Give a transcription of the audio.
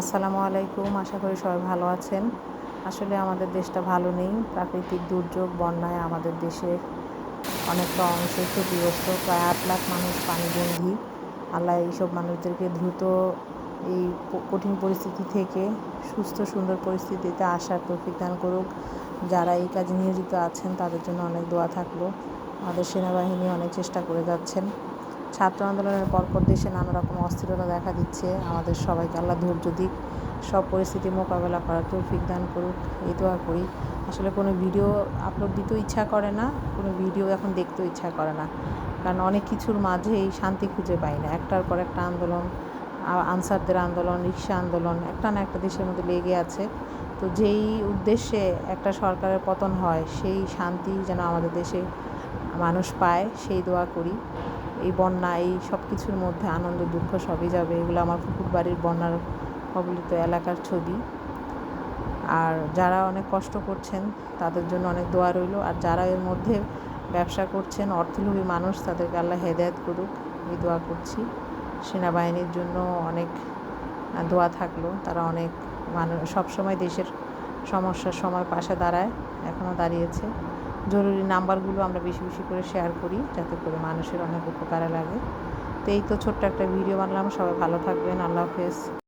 আসসালামু আলাইকুম, আশা করি সবাই ভালো আছেন। আসলে আমাদের দেশটা ভালো নেই, প্রাকৃতিক দুর্যোগ বন্যায় আমাদের দেশের অনেকটা অংশ ক্ষতিগ্রস্ত, প্রায় আট লাখ মানুষ পানিবন্দী আল্লাহ এইসব মানুষদেরকে দ্রুত এই কঠিন পরিস্থিতি থেকে সুস্থ, সুন্দর পরিস্থিতিতে আসার তৌফিক দান করুক। যারা এই কাজে নিয়োজিত আছেন, তাদের জন্য অনেক দোয়া থাকল। আমাদের সেনাবাহিনী অনেক চেষ্টা করে যাচ্ছেন। ছাত্র আন্দোলনের পরপর দেশে নানা রকম অস্থিরতা দেখা দিচ্ছে। আমাদের সবাইকে আল্লাহ ধৈর্য দিক। সব পরিস্থিতি মোকাবেলা করার তৌফিক দান করুক। এই দোয়া করি। আসলে কোনো ভিডিও আপলোড দিতেও ইচ্ছা করে না, কোনো ভিডিও এখন দেখতেও ইচ্ছা করে না। কারণ অনেক কিছুর মাঝেই শান্তি খুঁজে পাই না। একটার পর একটা আন্দোলন আনসারদের আন্দোলন রিক্সা আন্দোলন, একটা না একটা দেশের মধ্যে লেগে আছে। তো যেই উদ্দেশ্যে একটা সরকারের পতন হয়, সেই শান্তি যেন আমাদের দেশে মানুষ পায়, সেই দোয়া করি। এই বন্যা, এই সব কিছুর মধ্যে আনন্দ, দুঃখ সবই যাবে। এগুলো আমার পুকুর বাড়ির বন্যার কবলিত এলাকার ছবি। আর যারা অনেক কষ্ট করছেন, তাদের জন্য অনেক দোয়া রইল। আর যারা এর মধ্যে ব্যবসা করছেন, অর্থলোভী মানুষ, তাদেরকে আল্লাহ হেদায়ত করুক। এই দোয়া করছি। সেনাবাহিনীর জন্য অনেক দোয়া থাকল। তারা অনেক মানুষ সবসময় দেশের সমস্যার সময় পাশে দাঁড়ায় এখনও দাঁড়িয়েছে। জরুরি নাম্বারগুলো আমরা বেশি বেশি করে শেয়ার করি, যাতে করে মানুষের অনেক উপকারে লাগে। তো এই তো ছোট্ট একটা ভিডিও বানালাম, সবাই ভালো থাকবেন, আল্লাহ হাফেজ।